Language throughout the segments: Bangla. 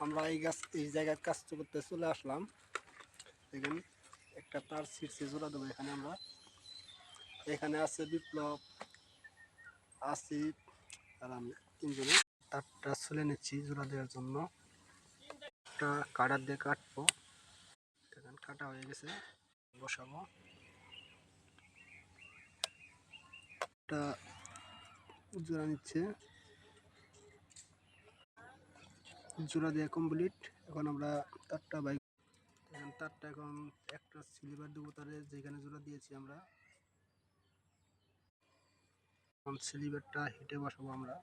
আমরা এই গাছ, এই জায়গায় কাজ করতে চলে আসলাম। দেখেন, একটা তার ছিটছে জোড়া দেবো এখানে আমরা। এখানে আছে বিপ্লব, আসিফ, আর আমি তিনজনে। তারটা চলে নিচ্ছি জোড়া দেওয়ার জন্য। একটা কাটার দিয়ে কাটবো। দেখেন, কাটা হয়ে গেছে। বসাবো। একটা জোড়া নিচ্ছে। জোড়া দিয়ে কমপ্লিট এখন আমরা তারটা বাইক তারটা এখন একটা সিলিভার দেবো তারে, যেখানে জোড়া দিয়েছি আমরা। এখন সিলিভারটা হিটে বসাবো আমরা।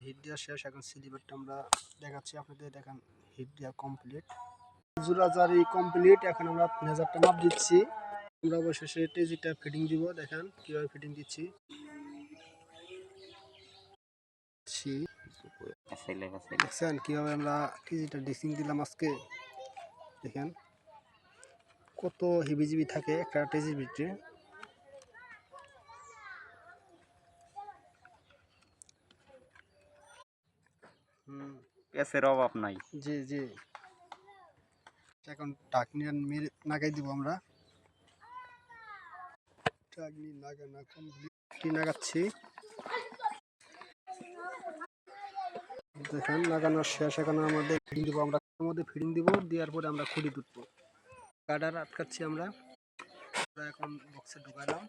হিট দেওয়া শেষ, এখন সিলিভারটা আমরা দেখাচ্ছি আপনাদের। দেখেন হিট দেওয়া কমপ্লিট জোড়া জারি কমপ্লিট এখন আমরা মেজারটা মাপ দিচ্ছি। আমরা অবশেষে টেজিটা ফিটিং দিব, দেখেন, কীভাবে ফিটিং দিচ্ছি। দিচ্ছি। দেখছেন কীভাবে আমরা টেজিটা ড্রেসিং দিলাম আজকে? দেখেন কত হিবিজিবি থাকে একটা টেজির ভিতরে। অভাব নাই। জি জি। এখন ঢাকনি মেরে নাগাই দিব আমরা। কমপ্লিট নাগাচ্ছি। দেখেন লাগানোর শেষ। এখন আমাদের ফিডিং দিব আমরা মধ্যে ফিডিং দিব দেওয়ার পরে আমরা খুঁড়ি তুলবো। কাটার আটকাচ্ছি আমরা। আমরা এখন বক্সে ঢুকালাম।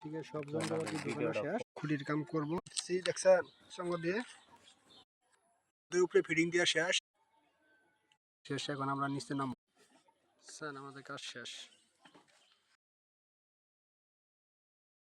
ঠিক আছে সব যন্ত্রপাতি ঢুকানো শেষ। খুঁটির কাম করব। সি দেখছেন সঙ্গ দিয়ে। দুই উপরে ফিডিং দেওয়া শেষ। শেষ এখন আমরা নিচে নামবো। স্যার আমাদের কাজ শেষ।